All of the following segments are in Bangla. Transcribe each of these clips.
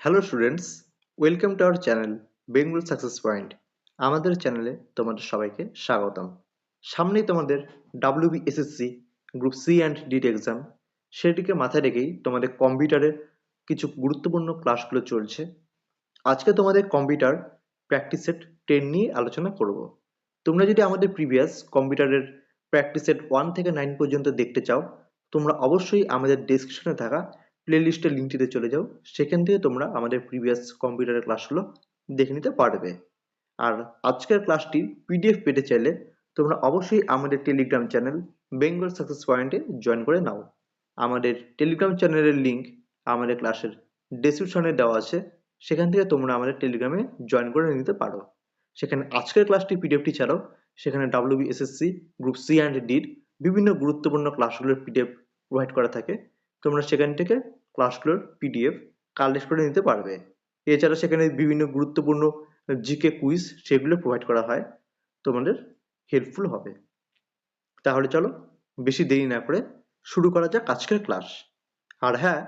Hello students welcome to our channel Bengal success point আমাদের চ্যানেলে তোমাদের সবাইকে স্বাগতম। সামনেই তোমাদের WB SSC group C and D exam সেটিকে মাথায় রেখেই তোমাদের কম্পিউটারের কিছু গুরুত্বপূর্ণ ক্লাসগুলো চলছে। আজকে তোমাদের কম্পিউটার প্র্যাকটিস সেট টেন নিয়ে আলোচনা করব। তোমরা যদি আমাদের প্রিভিয়াস কম্পিউটারের প্র্যাকটিস সেট ওয়ান থেকে নাইন পর্যন্ত দেখতে চাও, তোমরা অবশ্যই আমাদের ডেসক্রিপশনে থাকা প্লেলিস্টের লিঙ্কটিতে চলে যাও। সেখান থেকে তোমরা আমাদের প্রিভিয়াস কম্পিউটারের ক্লাসগুলো দেখে নিতে পারবে। আর আজকের ক্লাসটি পিডিএফ পেতে চাইলে তোমরা অবশ্যই আমাদের টেলিগ্রাম চ্যানেল বেঙ্গল সাকসেস পয়েন্টে জয়েন করে নাও। আমাদের টেলিগ্রাম চ্যানেলের লিঙ্ক আমাদের ক্লাসের ডেসক্রিপশনে দেওয়া আছে। সেখান থেকে তোমরা আমাদের টেলিগ্রামে জয়েন করে নিতে পারো। সেখানে আজকের ক্লাসটি পিডিএফটি ছাড়াও সেখানে WB SSC group C and ডির বিভিন্ন গুরুত্বপূর্ণ ক্লাসগুলোর পিডিএফ প্রোভাইড করা থাকে। তোমরা সেখান থেকে ক্লাসগুলোর পিডিএফ কালেক্ট করে নিতে পারবে। এছাড়া সেখানে বিভিন্ন গুরুত্বপূর্ণ জিকে কুইজ সেগুলো প্রোভাইড করা হয়। তোমাদের হেল্পফুল হবে। তাহলে চলো বেশি দেরি না করে শুরু করা যাক আজকের ক্লাস আর হ্যাঁ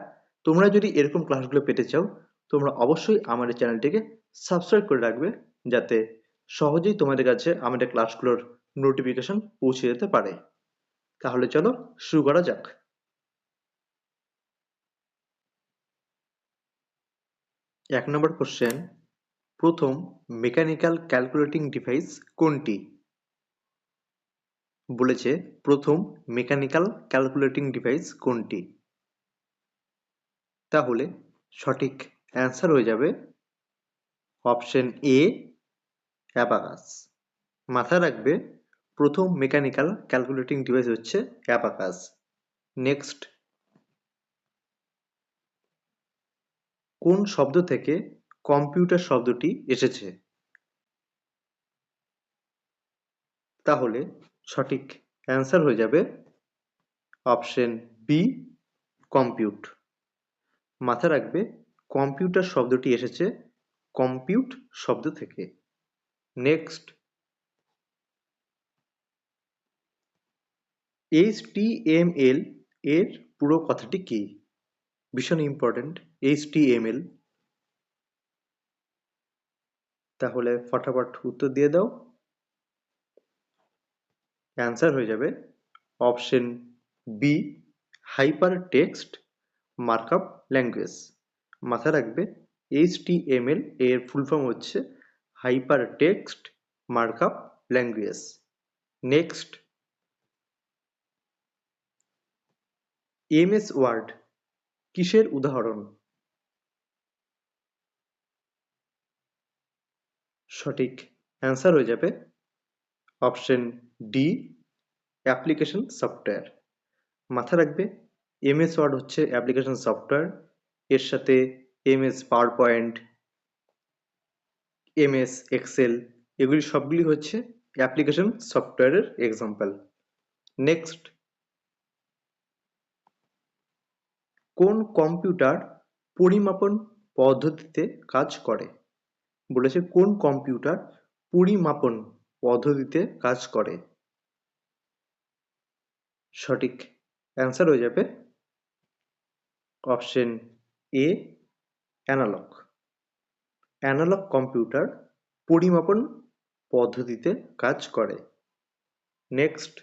তোমরা যদি এরকম ক্লাসগুলো পেতে চাও, তোমরা অবশ্যই আমাদের চ্যানেলটিকে সাবস্ক্রাইব করে রাখবে, যাতে সহজেই তোমাদের কাছে আমাদের ক্লাসগুলোর নোটিফিকেশন পৌঁছে যেতে পারে। তাহলে চলো শুরু করা যাক। এক নম্বর কোশ্চেন প্রথম মেকানিক্যাল ক্যালকুলেটিং ডিভাইস কোনটি? বলেছে, প্রথম মেকানিক্যাল ক্যালকুলেটিং ডিভাইস কোনটি? তাহলে সঠিক অ্যান্সার হয়ে যাবে অপশন এ অ্যাবাকাস মাথায় রাখবে, প্রথম মেকানিক্যাল ক্যালকুলেটিং ডিভাইস হচ্ছে অ্যাবাকাস নেক্সট কোন শব্দ থেকে কম্পিউটার শব্দটি এসেছে? তাহলে সঠিক অ্যান্সার হয়ে যাবে অপশন বি, কম্পিউট। মাথা রাখবে, কম্পিউটার শব্দটি এসেছে কম্পিউট শব্দ থেকে। নেক্সট। এইচ এর পুরো কথাটি কি? ভীষণ ইম্পর্টেন্ট। এইচটিএমএল তাহলে ফটাফট উত্তর দিয়ে দাও। অ্যান্সার হয়ে যাবে option B hyper text markup language মাথা রাখবে এইচটিএমএল এর ফুল ফর্ম হচ্ছে hyper text markup language next MS word কিসের উদাহরণ? সঠিক অ্যান্সার হয়ে যাবে অপশন ডি অ্যাপ্লিকেশন সফটওয়্যার মাথা রাখবে এমএস ওয়ার্ড হচ্ছে অ্যাপ্লিকেশন সফটওয়্যার এর সাথে MS power point MS excel এগুলি সবগুলি হচ্ছে অ্যাপ্লিকেশন সফটওয়্যারের এক্সাম্পল নেক্সট কোন কম্পিউটার পরিমাপন পদ্ধতিতে কাজ করে? বলেছে কোন কম্পিউটার পরিমাপন পদ্ধতিতে কাজ করে? সঠিক অ্যান্সার হয়ে যাবে option A analog analog computer পরিমাপন পদ্ধতিতে কাজ করে। নেক্সট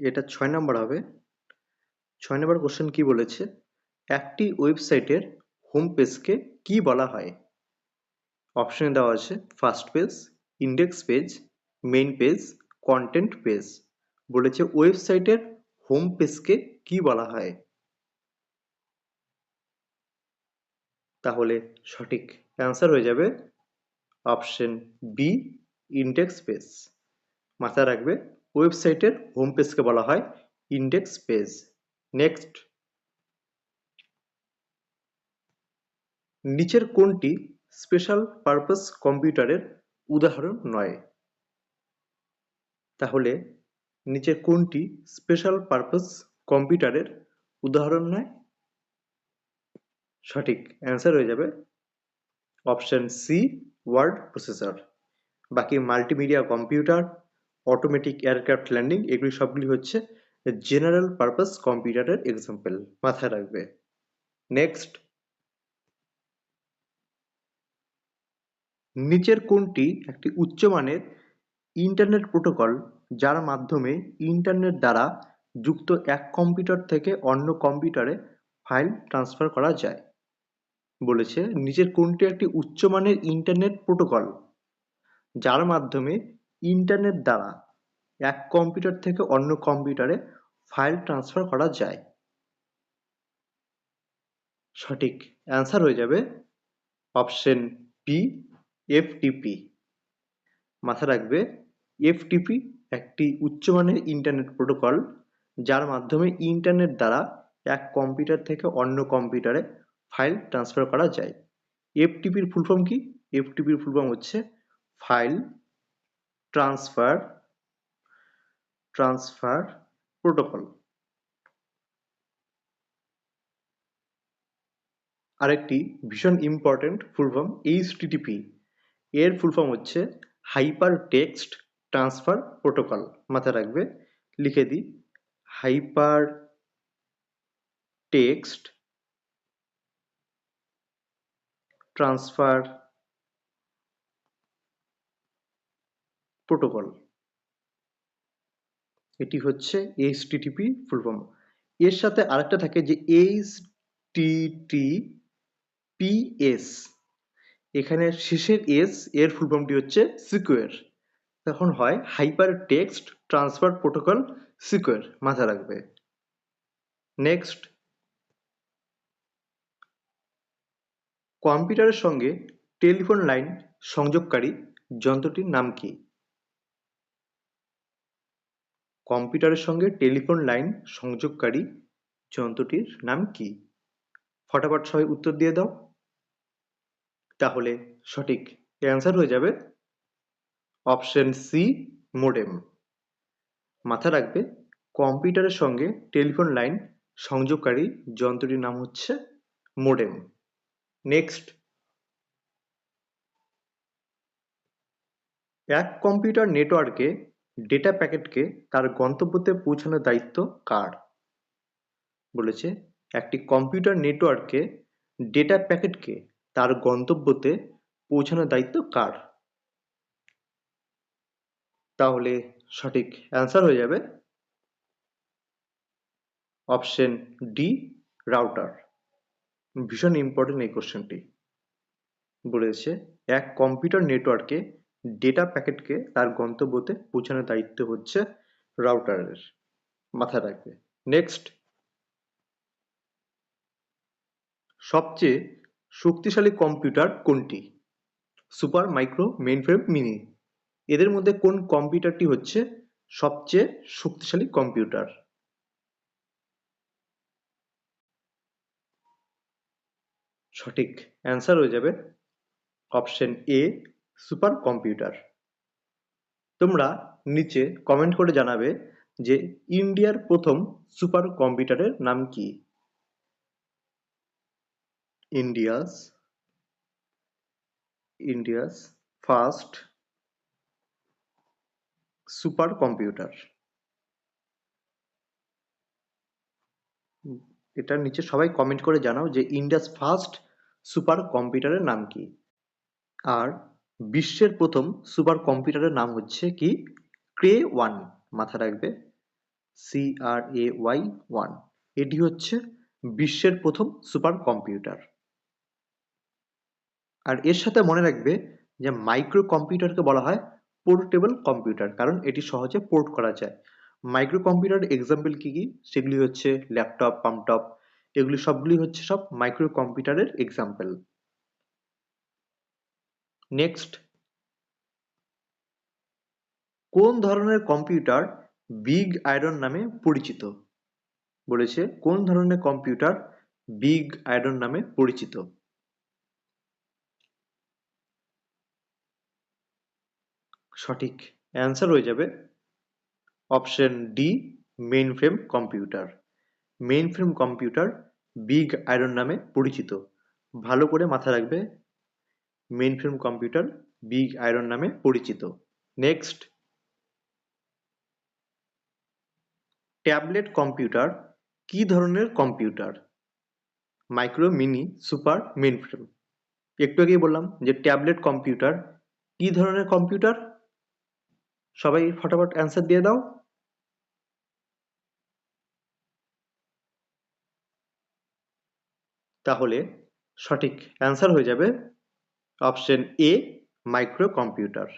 এটা ছয় নম্বর হবে। ছয় নম্বর কোশ্চেন কি বলেছে? একটি ওয়েবসাইটের হোম পেজকে কি বলা হয়? অপশনে দেওয়া আছে first page index page main page content page বলেছে ওয়েবসাইটের হোম পেজকে কি বলা হয়? তাহলে সঠিক অ্যান্সার হয়ে যাবে অপশন বি ইন্ডেক্স পেজ মাথায় রাখবে ওয়েবসাইটের হোম পেজকে বলা হয় ইন্ডেক্স পেজ নেক্সট নিচের কোনটি স্পেশাল পারপাস কম্পিউটারের উদাহরণ নয়? তাহলে নিচের কোনটি স্পেশাল পারপাস কম্পিউটারের উদাহরণ নয়? সঠিক অ্যান্সার হয়ে যাবে অপশন সি ওয়ার্ড প্রসেসর বাকি multimedia computer automatic aircraft landing এগুলি সবগুলি হচ্ছে জেনারেল পারপাস কম্পিউটারের এক্সাম্পল মাথায় রাখবে। নেক্সট নিচের কোনটি একটি উচ্চমানের ইন্টারনেট প্রোটোকল যার মাধ্যমে ইন্টারনেট দ্বারা যুক্ত এক কম্পিউটার থেকে অন্য কম্পিউটারে ফাইল ট্রান্সফার করা যায়। বলেছে, নিচের কোনটি একটি উচ্চমানের ইন্টারনেট প্রোটোকল যার মাধ্যমে ইন্টারনেট দ্বারা এক কম্পিউটার থেকে অন্য কম্পিউটারে ফাইল ট্রান্সফার করা যায়। সঠিক অ্যান্সার হয়ে যাবে অপশন পি এফটিপি মাথা রাখবে এফটিপি একটি উচ্চমানের ইন্টারনেট প্রোটোকল যার মাধ্যমে ইন্টারনেট দ্বারা এক কম্পিউটার থেকে অন্য কম্পিউটারে ফাইল ট্রান্সফার করা যায়। এফটিপির ফুল ফর্ম কি? এফটিপির ফুল ফর্ম হচ্ছে ফাইল ট্রান্সফার ট্রান্সফার প্রোটোকল আরেকটি ভীষণ ইম্পর্টেন্ট ফুল ফর্ম এইচটিটিপি এর ফুল ফর্ম হচ্ছে হাইপার টেক্সট ট্রান্সফার প্রোটোকল মাথায় রাখবে, লিখে দিই হাইপার টেক্সট ট্রান্সফার প্রোটোকল এটি হচ্ছে এইচটিটিপি ফুল ফর্ম এর সাথে আরেকটা থাকে যে এইচ টি পিএস এখানে শেষের এস এর ফুল ফর্মটি হচ্ছে সিকুয়ার তখন হয় hyper text transfer protocol secure মাথা রাখবে নেক্সট কম্পিউটারের সঙ্গে টেলিফোন লাইন সংযোগকারী যন্ত্রটির নাম কি? কম্পিউটারের সঙ্গে টেলিফোন লাইন সংযোগকারী যন্ত্রটির নাম কি? ফটাফট সবাই উত্তর দিয়ে দাও। তাহলে সঠিক অ্যান্সার হয়ে যাবে অপশন সি মোডেম মাথা রাখবে, কম্পিউটারের সঙ্গে টেলিফোন লাইন সংযোগকারী যন্ত্রটির নাম হচ্ছে মোডেম নেক্সট এক কম্পিউটার নেটওয়ার্কে ডেটা প্যাকেটকে তার গন্তব্যতে পৌঁছানোর দায়িত্ব কার? বলেছে, একটি কম্পিউটার নেটওয়ার্কে ডেটা প্যাকেটকে তার গন্তব্যতে পৌঁছানোর দায়িত্ব কার? তাহলে সঠিক অ্যান্সার হয়ে যাবে অপশন ডি রাউটার ভীষণ ইম্পর্টেন্ট এই কোশ্চেনটি বলেছে, এক কম্পিউটার নেটওয়ার্কে ডেটা প্যাকেটকে তার গন্তব্যতে পৌঁছানোর দায়িত্ব হচ্ছে রাউটারের মাথায় রাখবে। নেক্সট সবচেয়ে শক্তিশালী কম্পিউটার কোনটি? সুপার মাইক্রো মেইনফ্রেম মিনি এদের মধ্যে কোন কম্পিউটারটি হচ্ছে সবচেয়ে শক্তিশালী কম্পিউটার সঠিক অ্যান্সার হয়ে যাবে অপশন এ সুপার কম্পিউটার তোমরা নিচে কমেন্ট করে জানাবে যে ইন্ডিয়ার প্রথম সুপার কম্পিউটারের নাম কি? India's India's first super computer এটার নিচে সবাই কমেন্ট করে জানাও যে ইন্ডিয়াস ফার্স্ট সুপার কম্পিউটারের নাম কি। আর বিশ্বের প্রথম সুপার কম্পিউটারের নাম হচ্ছে কি? Cray one. মাথা রাখবে। C R A Y one. এটি হচ্ছে বিশ্বের প্রথম সুপার কম্পিউটার। আর এর সাথে মনে রাখবে যে মাইক্রো কম্পিউটারকে বলা হয় পোর্টেবল কম্পিউটার, কারণ এটি সহজে পোর্ট করা যায়। মাইক্রো কম্পিউটার এক্সাম্পল কি কি? সেগুলি হচ্ছে ল্যাপটপ পাম্পটপ এগুলি সবগুলি হচ্ছে সব মাইক্রো কম্পিউটারের এক্সাম্পল। নেক্সট কোন ধরনের কম্পিউটার বিগ আয়রন নামে পরিচিত? বলেছে, কোন ধরনের কম্পিউটার বিগ আয়রন নামে পরিচিত? সঠিক অ্যান্সার হয়ে যাবে option D main frame computer. Main frame computer big iron নামে পরিচিত। ভালো করে মাথা রাখবে main frame computer big iron নামে পরিচিত। নেক্সট ট্যাবলেট কম্পিউটার কি ধরনের computer micro mini super mainframe একটু আগেই বললাম যে ট্যাবলেট কম্পিউটার কি ধরনের কম্পিউটার সবাই ফটাফট অ্যান্সার দিয়ে দাও। তাহলে সঠিক অ্যান্সার হয়ে যাবে option A micro computer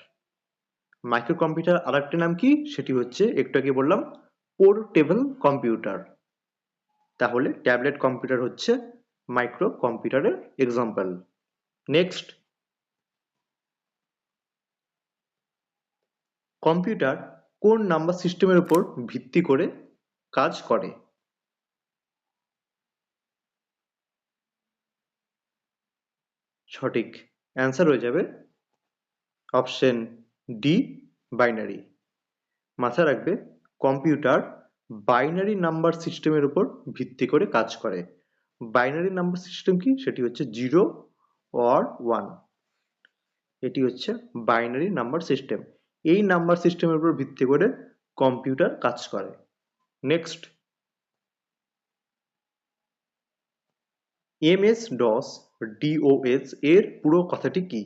micro computer আর একটা নাম কি? সেটি হচ্ছে, একটু আগে বললাম পোর্টেবল কম্পিউটার তাহলে ট্যাবলেট কম্পিউটার হচ্ছে মাইক্রো কম্পিউটারের এক্সাম্পল নেক্সট কম্পিউটার কোন নাম্বার সিস্টেমের উপর ভিত্তি করে কাজ করে? সঠিক। অ্যান্সার হয়ে যাবে অপশন ডি বাইনারি মাথায় রাখবে কম্পিউটার বাইনারি নাম্বার সিস্টেমের উপর ভিত্তি করে কাজ করে। বাইনারি নাম্বার সিস্টেম কি? সেটি হচ্ছে জিরো অর ওয়ান এটি হচ্ছে বাইনারি নাম্বার সিস্টেম এই নাম্বার সিস্টেমের উপর ভিত্তি করে কম্পিউটার কাজ করে। নেক্সট এমএস ডস ডিওএস এর পুরো কথাটি কি?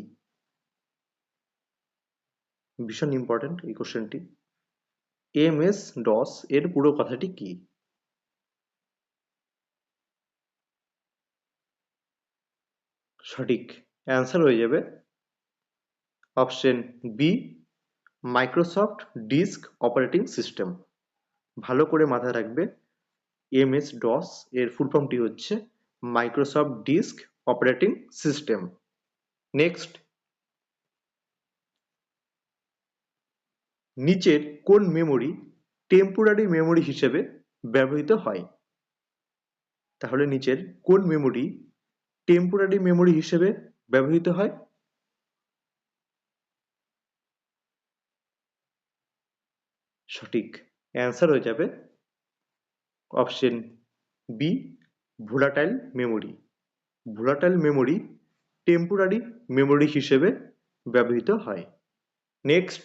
ভীষণ ইম্পর্টেন্ট এই কোশ্চেনটি এমএস ডস এর পুরো কথাটি কি? সঠিক অ্যান্সার হয়ে যাবে option B Microsoft disk operating system ভালো করে মাথায় রাখবে এমএস ডস এর ফুল ফর্মটি হচ্ছে Microsoft disk operating system next নিচের কোন মেমোরি টেম্পোরারি মেমোরি হিসেবে ব্যবহৃত হয়? তাহলে নিচের কোন মেমোরি টেম্পোরারি মেমোরি হিসেবে ব্যবহৃত হয়? সঠিক অ্যান্সার হয়ে যাবে option B volatile memory volatile memory temporary memory হিসেবে ব্যবহৃত হয়। নেক্সট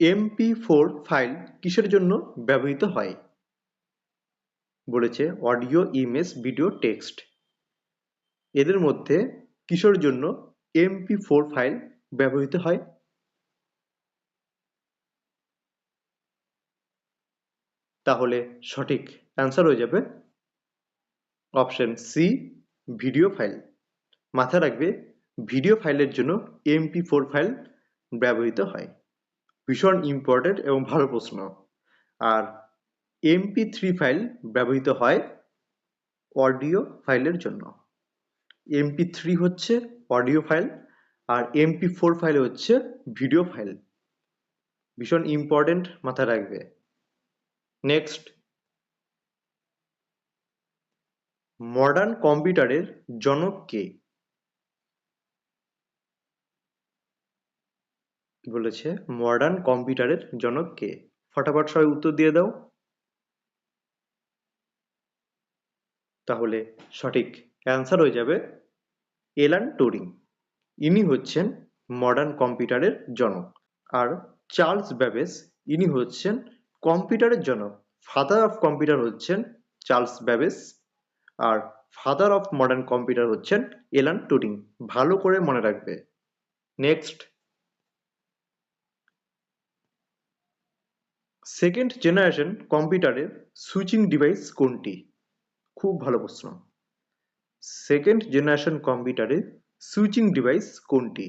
এমপি ফোর ফাইল কিসের জন্য ব্যবহৃত হয়? বলেছে অডিও ইমেজ ভিডিও টেক্সট এদের মধ্যে কিসের জন্য এমপি ফোর ফাইল ব্যবহৃত হয়? তাহলে সঠিক অ্যান্সার হয়ে যাবে অপশন সি ভিডিও ফাইল মাথায় রাখবে ভিডিও ফাইলের জন্য এমপি ফোর ফাইল ব্যবহৃত হয়। ভীষণ ইম্পর্টেন্ট এবং ভালো প্রশ্ন। আর এমপি থ্রি ফাইল ব্যবহৃত হয় অডিও ফাইলের জন্য। এমপি থ্রি হচ্ছে অডিও ফাইল আর এমপি ফোর ফাইল হচ্ছে ভিডিও ফাইল ভীষণ ইম্পর্টেন্ট মাথায় রাখবে। নেক্সট মডার্ন কম্পিউটারের জনক কে? বলেছে মডার্ন কম্পিউটারের জনক কে? ফটাফট সবাই উত্তর দিয়ে দাও। তাহলে সঠিক অ্যান্সার হয়ে যাবে এলান টুরিং। ইনি হচ্ছেন মডার্ন কম্পিউটারের জনক। আর চার্লস ব্যাবেজ, ইনি হচ্ছেন কম্পিউটারের জনক ফাদার অফ কম্পিউটার হচ্ছেন চার্লস ব্যাবেস আর ফাদার অফ মডার্ন কম্পিউটার হচ্ছেন এলান টুরিং ভালো করে মনে রাখবে। নেক্সট সেকেন্ড জেনারেশন কম্পিউটারের সুইচিং ডিভাইস কোনটি? খুব ভালো প্রশ্ন। সেকেন্ড জেনারেশন কম্পিউটারের সুইচিং ডিভাইস কোনটি?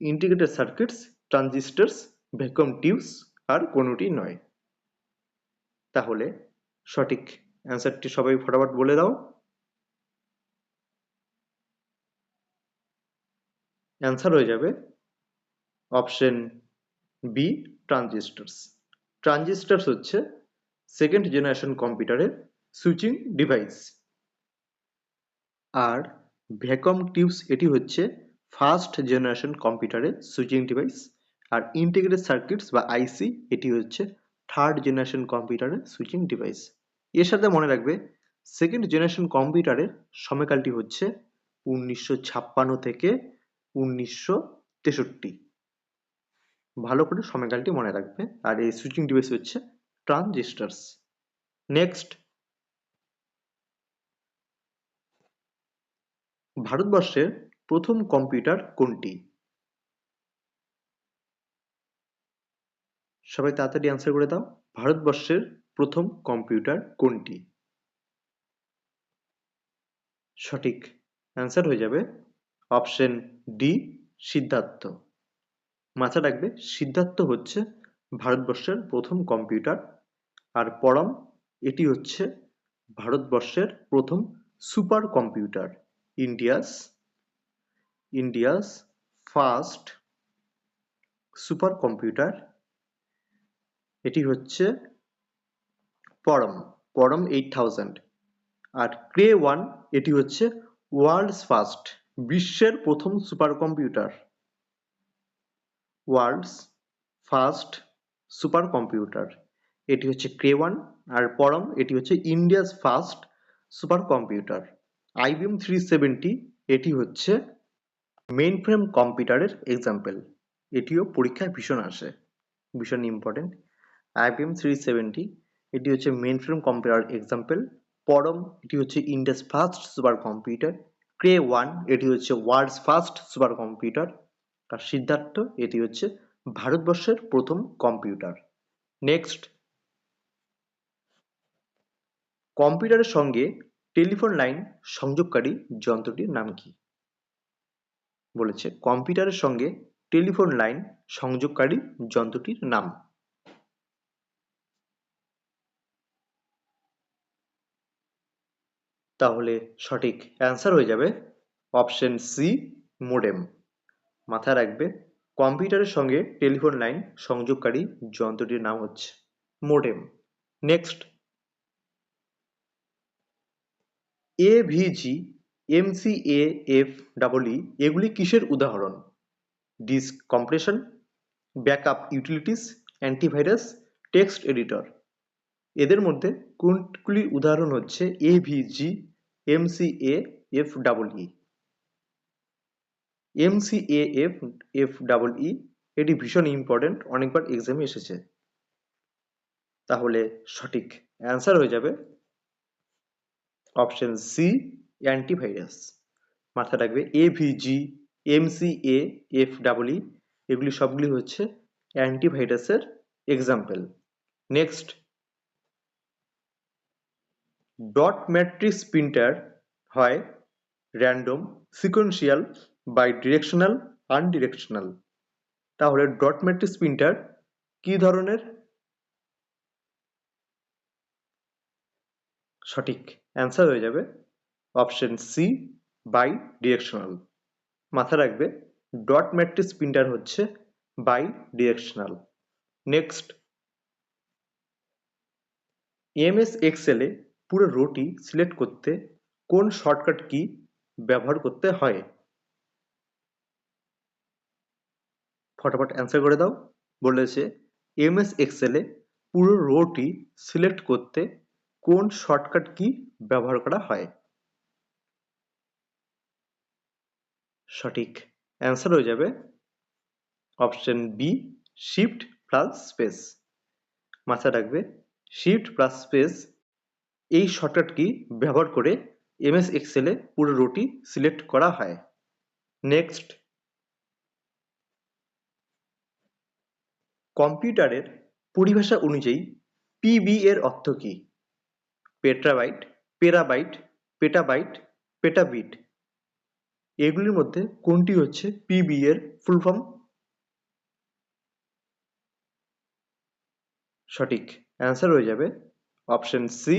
Integrated circuits transistors vacuum tubes আর কোনোটি নয়। তাহলে সঠিক অ্যান্সারটি সবাই ফটাফট বলে দাও। অ্যান্সার হয়ে যাবে অপশন বি ট্রানজিস্টার্স ট্রানজিস্টার্স হচ্ছে সেকেন্ড জেনারেশন কম্পিউটারের সুইচিং ডিভাইস আর ভ্যাকম টিউবস এটি হচ্ছে ফার্স্ট জেনারেশন কম্পিউটারের সুইচিং ডিভাইস আর ইন্টিগ্রেটেড সার্কিটস বা আইসি এটি হচ্ছে থার্ড জেনারেশন কম্পিউটারের সুইচিং ডিভাইস এর সাথে মনে রাখবে সেকেন্ড জেনারেশন কম্পিউটারের সময়কালটি হচ্ছে উনিশশো ছাপ্পান্ন থেকে উনিশশো তেষট্টি। ভালো করে সময়কালটি মনে রাখবে। আর এই সুইচিং ডিভাইস হচ্ছে ট্রানজিস্টার্স নেক্সট ভারতবর্ষের প্রথম কম্পিউটার কোনটি? সবাই তাড়াতাড়ি অ্যান্সার করে দাও। ভারতবর্ষের প্রথম কম্পিউটার কোনটি? সঠিক অ্যান্সার হয়ে যাবে অপশন ডি সিদ্ধার্থ। মাথা রাখবে, সিদ্ধার্থ হচ্ছে ভারতবর্ষের প্রথম কম্পিউটার আর পরম এটি হচ্ছে ভারতবর্ষের প্রথম super computer India's India's first super computer এটি হচ্ছে পরম পরম এইট থাউজেন্ড আর ক্রে ওয়ান, এটি হচ্ছে ওয়ার্ল্ডস ফার্স্ট, বিশ্বের প্রথম super computer world's first super computer এটি হচ্ছে ক্রে ওয়ান, আর পরম, এটি হচ্ছে India's first super computer IBM three seventy এটি হচ্ছে মেইন ফ্রেম কম্পিউটারের এক্সাম্পল এটিও পরীক্ষায় ভীষণ আসে, ভীষণ ইম্পর্টেন্ট আইবিএম থ্রি সেভেন্টি এটি হচ্ছে main frame computer example Param, এটি হচ্ছে India's first super computer Cray one এটি হচ্ছে ওয়ার্ল্ডস ফার্স্ট সুপার কম্পিউটার আর সিদ্ধার্থ, এটি হচ্ছে ভারতবর্ষের প্রথম কম্পিউটার নেক্সট কম্পিউটারের সঙ্গে টেলিফোন লাইন সংযোগকারী যন্ত্রটির নাম কি? বলেছে কম্পিউটারের সঙ্গে টেলিফোন লাইন সংযোগকারী যন্ত্রটির নাম। তাহলে সঠিক অ্যান্সার হয়ে যাবে অপশন সি মোডেম মাথায় রাখবে, কম্পিউটারের সঙ্গে টেলিফোন লাইন সংযোগকারী যন্ত্রটির নাম হচ্ছে modem next AVG M C A F double E এগুলি কিসের উদাহরণ? Disk compression backup utilities antivirus text editor এদের মধ্যে কোনগুলির উদাহরণ হচ্ছে AVG M C A F double E M C A F F double E এটি ভীষণ ইম্পর্টেন্ট অনেকবার এক্সামে এসেছে। তাহলে সঠিক অ্যান্সার হয়ে যাবে অপশন সি অ্যান্টিভাইরাস মাথায় রাখবে AVG MCA F double E এগুলি সবগুলি হচ্ছে অ্যান্টিভাইরাসের example next dot matrix printer হয় random sequential bi directional unidirectional তাহলে ডট ম্যাট্রিক্স প্রিন্টার কি ধরনের? সঠিক অ্যান্সার হয়ে যাবে অপশন সি বাই ডিরেকশনাল মাথা রাখবে, ডট ম্যাট্রিক্স প্রিন্টার হচ্ছে বাই ডিরেকশনাল নেক্সট এমএস এক্সেলে পুরো রোটি সিলেক্ট করতে কোন শর্টকাট কি ব্যবহার করতে হয়? ফটাফট অ্যান্সার করে দাও। বলেছে এমএস এক্সেলে পুরো রোটি সিলেক্ট করতে কোন শর্টকাট কি ব্যবহার করা হয়? সঠিক অ্যান্সার হয়ে যাবে option B shift plus space মাথায় রাখবে শিফট প্লাস স্পেস এই শর্টকাট কি? ব্যবহার করে এমএস এক্সেলে পুরো রোটি সিলেক্ট করা হয়। নেক্সট কম্পিউটারের পরিভাষা অনুযায়ী পিবি এর অর্থ কি? পেট্রাবাইট পেরাবাইট পেটাবাইট পেটাবিট এগুলির মধ্যে কোনটি হচ্ছে পিবি এর ফুল ফর্ম সঠিক অ্যান্সার হয়ে যাবে অপশন সি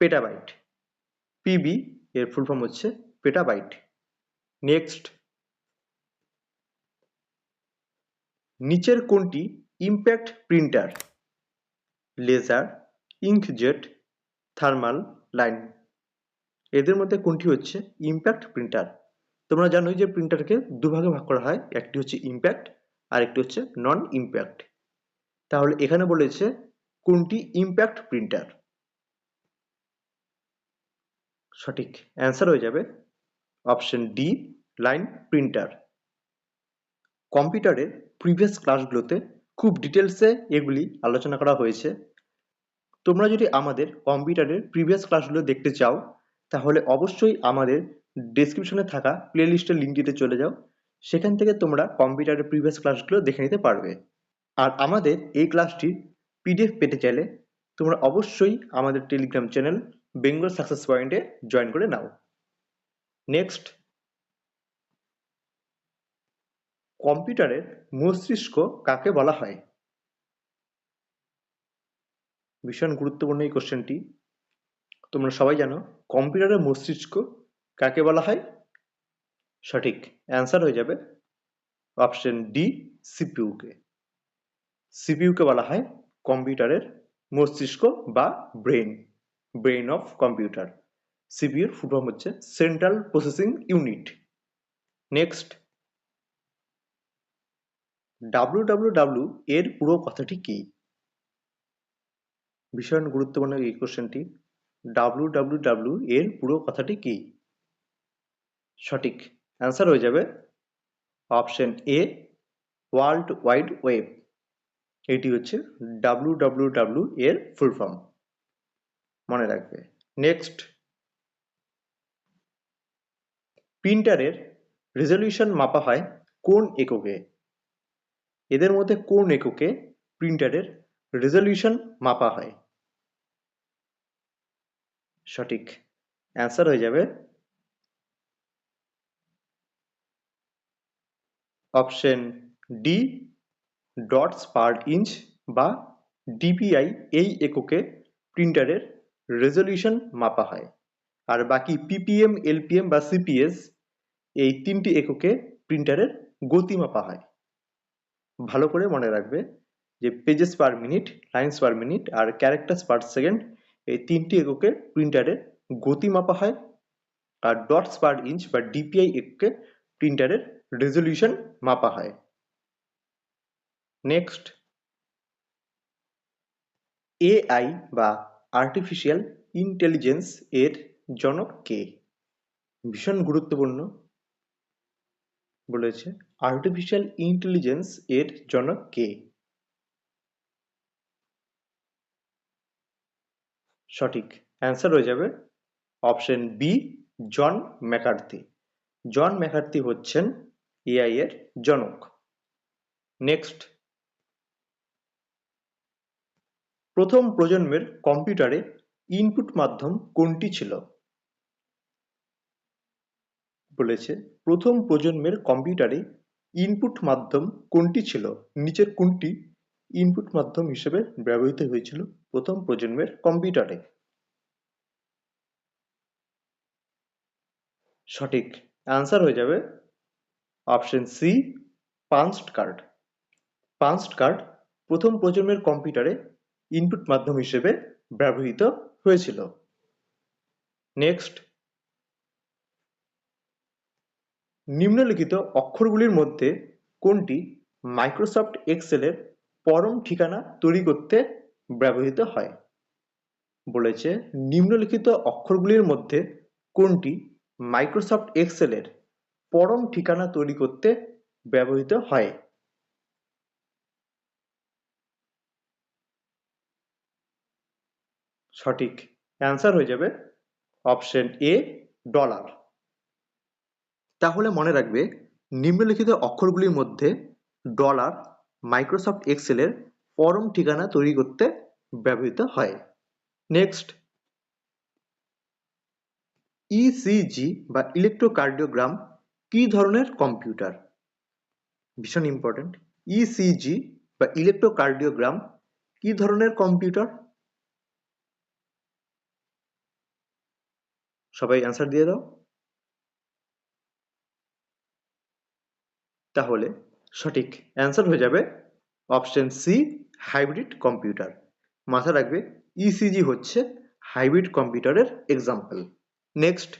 পেটাবাইট পিবি এর ফুল ফর্ম হচ্ছে পেটাবাইট নেক্সট নিচের কোনটি impact printer laser inkjet thermal line এদের মধ্যে কোনটি হচ্ছে ইম্প্যাক্ট প্রিন্টার তোমরা জানোই যে প্রিন্টারকে দুভাগে ভাগ করা হয়, একটি হচ্ছে ইম্প্যাক্ট আর একটি হচ্ছে নন ইম্প্যাক্ট তাহলে এখানে বলেছে কোনটি ইম্প্যাক্ট প্রিন্টার সঠিক অ্যান্সার হয়ে যাবে অপশন ডি, লাইন প্রিন্টার। কম্পিউটারের প্রিভিয়াস ক্লাসগুলোতে খুব ডিটেলসে এগুলি আলোচনা করা হয়েছে। তোমরা যদি আমাদের কম্পিউটারের প্রিভিয়াস ক্লাসগুলো দেখতে চাও, তাহলে অবশ্যই আমাদের ডেসক্রিপশনে থাকা প্লেলিস্টের লিঙ্কটিতে চলে যাও। সেখান থেকে তোমরা কম্পিউটারের প্রিভিয়াস ক্লাসগুলো দেখে নিতে পারবে। আর আমাদের এই ক্লাসটির পিডিএফ পেতে চাইলে তোমরা অবশ্যই আমাদের টেলিগ্রাম চ্যানেল বেঙ্গল সাকসেস পয়েন্টে জয়েন করে নাও। নেক্সট কম্পিউটারের মস্তিষ্ক কাকে বলা হয়? ভীষণ গুরুত্বপূর্ণ এই কোশ্চেনটি তোমরা সবাই জানো, কম্পিউটারের মস্তিষ্ক কাকে বলা হয়? সঠিক অ্যান্সার হয়ে যাবে অপশন ডি সিপিউকে সিপিইউকে বলা হয় কম্পিউটারের মস্তিষ্ক বা ব্রেন ব্রেন অফ কম্পিউটার সিপিইউর ফুল ফর্ম হচ্ছে central processing unit next W এর পুরো কথাটি কি? ভীষণ গুরুত্বপূর্ণ এই কোশ্চেনটি ডাব্লিউ এর পুরো কথাটি কি? সঠিক অ্যান্সার হয়ে যাবে option A world wide web এটি হচ্ছে ডাব্লু এর ফুল ফর্ম মনে রাখবে। নেক্সট প্রিন্টারের রেজলিউশন মাপা হয় কোন এককে। এদের মধ্যে কোন এককে প্রিন্টারের রেজলিউশন মাপা হয়? সঠিক অ্যান্সার হয়ে যাবে option D dots per inch বা ডিপিআই এই এককে প্রিন্টারের রেজলিউশন মাপা হয়। আর বাকি পিপিএম, এলপিএম বা সিপিএস এই তিনটি এককে প্রিন্টারের গতি মাপা হয়। ভালো করে মনে রাখবে যে pages per minute, lines per minute আর ক্যারেক্টার্স পার সেকেন্ড এই তিনটি এককে প্রিন্টারের গতি মাপা হয় আর ডটস পার ইঞ্চ বা ডিপিআই এককে প্রিন্টারের রেজলিউশন মাপা হয়। নেক্সট, এআই বা আর্টিফিশিয়াল ইন্টেলিজেন্স এর জনক কে? ভীষণ গুরুত্বপূর্ণ বলেছে। আর্টিফিশিয়াল ইন্টেলিজেন্স এর জনক কে? সঠিক অ্যান্সার হয়ে যাবে option B John McCarthy John McCarthy হচ্ছেন এআই এর জনক। নেক্সট প্রথম প্রজন্মের কম্পিউটারে ইনপুট মাধ্যম কোনটি ছিল? বলেছে, প্রথম প্রজন্মের কম্পিউটারে ইনপুট মাধ্যম কোনটি ছিল? নিচের কোনটি ইনপুট মাধ্যম হিসেবে ব্যবহৃত হয়েছিল প্রথম প্রজন্মের কম্পিউটারে? সঠিক অ্যান্সার হয়ে যাবে option C punched card. Punched card প্রথম প্রজন্মের কম্পিউটারে ইনপুট মাধ্যম হিসেবে ব্যবহৃত হয়েছিল। নেক্সট নিম্নলিখিত অক্ষরগুলির মধ্যে কোনটি মাইক্রোসফট এক্সেলের পরম ঠিকানা তৈরি করতে ব্যবহৃত হয়? বলেছে, নিম্নলিখিত অক্ষরগুলির মধ্যে কোনটি মাইক্রোসফট এক্সেলের পরম ঠিকানা তৈরি করতে ব্যবহৃত হয়? সঠিক অ্যান্সার হয়ে যাবে অপশন এ, ডলার। তাহলে মনে রাখবে, নিম্নলিখিত অক্ষরগুলির মধ্যে ডলার মাইক্রোসফট এক্সেলের পরম ঠিকানা তৈরি করতে ব্যবহৃত হয়। নেক্সট। ইসিজি e বা ইলেকট্রোকার্ডিওগ্রাম কি ধরনের কম্পিউটার? ভীষণ ইম্পর্টেন্ট ইসিজি e বা ইলেকট্রোকার্ডিওগ্রাম কি ধরনের কম্পিউটার? সবাই অ্যান্সার দিয়ে দাও। তাহলে সঠিক অ্যান্সার হয়ে যাবে অপশন সি হাইব্রিড কম্পিউটার মাথা রাখবে ইসিজি e হচ্ছে হাইব্রিড কম্পিউটারের এক্সাম্পল নেক্সট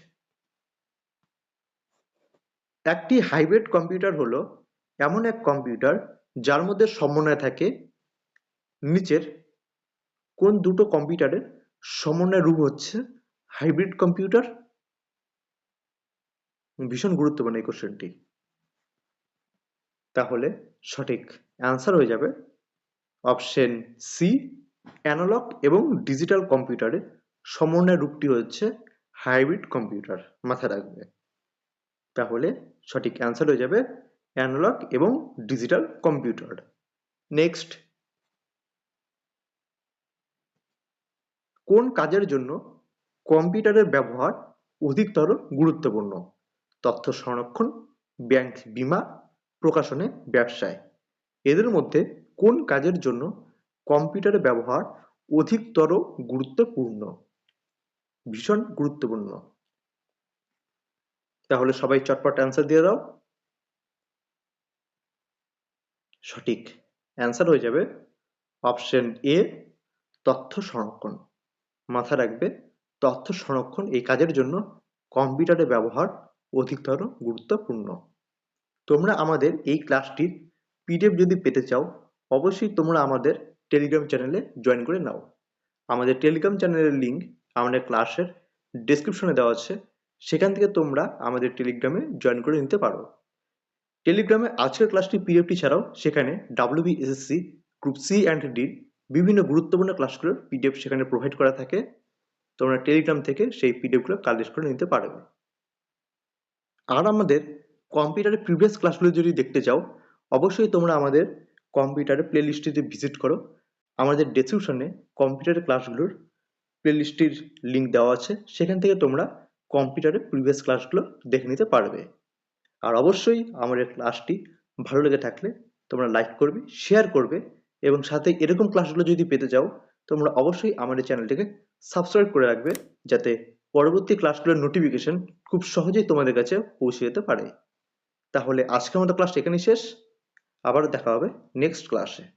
একটি হাইব্রিড কম্পিউটার হলো এমন এক কম্পিউটার যার মধ্যে সমন্বয় থাকে। নিচের কোন দুটো কম্পিউটারের সমন্বয় রূপ হচ্ছে হাইব্রিড কম্পিউটার? ভীষণ গুরুত্বপূর্ণ এই কোশ্চেনটি। তাহলে সঠিক অ্যান্সার হয়ে যাবে অপশন সি অ্যানালগ এবং ডিজিটাল কম্পিউটারের সমন্বয় রূপটি হচ্ছে হাইব্রিড কম্পিউটার মাথায় রাখবে। তাহলে সঠিক অ্যান্সার হয়ে যাবে অ্যানালগ এবং ডিজিটাল কম্পিউটার নেক্সট কোন কাজের জন্য কম্পিউটারের ব্যবহার অধিকতর গুরুত্বপূর্ণ। তথ্য সংরক্ষণ, ব্যাংক বিমা, প্রকাশনে ব্যবসায়। এদের মধ্যে কোন কাজের জন্য কম্পিউটারের ব্যবহার অধিকতর গুরুত্বপূর্ণ? ভীষণ গুরুত্বপূর্ণ। তাহলে সবাই চটপট অ্যান্সার দিয়ে দাও। সঠিক। অ্যান্সার হয়ে যাবে অপশন এ তথ্য সংরক্ষণ। মাথা রাখবে তথ্য সংরক্ষণ এই কাজের জন্য কম্পিউটারের ব্যবহার অধিকতর গুরুত্বপূর্ণ। তোমরা আমাদের এই ক্লাসটির পিডিএফ যদি পেতে চাও, অবশ্যই তোমরা আমাদের টেলিগ্রাম চ্যানেলে জয়েন করে নাও। আমাদের টেলিগ্রাম চ্যানেলের লিঙ্ক আমাদের ক্লাসের ডিসক্রিপশনে দেওয়া আছে। সেখান থেকে তোমরা আমাদের টেলিগ্রামে জয়েন করে নিতে পারো। টেলিগ্রামে আজকের ক্লাসটি পিডিএফটি ছাড়াও সেখানে ডাব্লিউবিএসএসসি গ্রুপ সি অ্যান্ড ডির বিভিন্ন গুরুত্বপূর্ণ ক্লাসগুলোর পিডিএফ সেখানে প্রোভাইড করা থাকে। তোমরা টেলিগ্রাম থেকে সেই পিডিএফগুলো কালেক্ট করে নিতে পারবে আর আমাদের কম্পিউটারের প্রিভিয়াস ক্লাসগুলো যদি দেখতে চাও, অবশ্যই তোমরা আমাদের কম্পিউটারের প্লেলিস্টটিতে ভিজিট করো। আমাদের ডেসক্রিপশনে কম্পিউটারের ক্লাসগুলোর প্লেলিস্টটির লিঙ্ক দেওয়া আছে। সেখান থেকে তোমরা কম্পিউটারের প্রিভিয়াস ক্লাসগুলো দেখে নিতে পারবে। আর অবশ্যই আমাদের ক্লাসটি ভালো লেগে থাকলে তোমরা লাইক করবে শেয়ার করবে এবং সাথে এরকম ক্লাসগুলো যদি পেতে চাও, তোমরা অবশ্যই আমাদের চ্যানেলটিকে সাবস্ক্রাইব করে রাখবে যাতে পরবর্তী ক্লাসগুলোর নোটিফিকেশন খুব সহজেই তোমাদের কাছে পৌঁছে যেতে পারে। তাহলে আজকের মতো ক্লাস এখানেই শেষ। আবার দেখা হবে নেক্সট ক্লাসে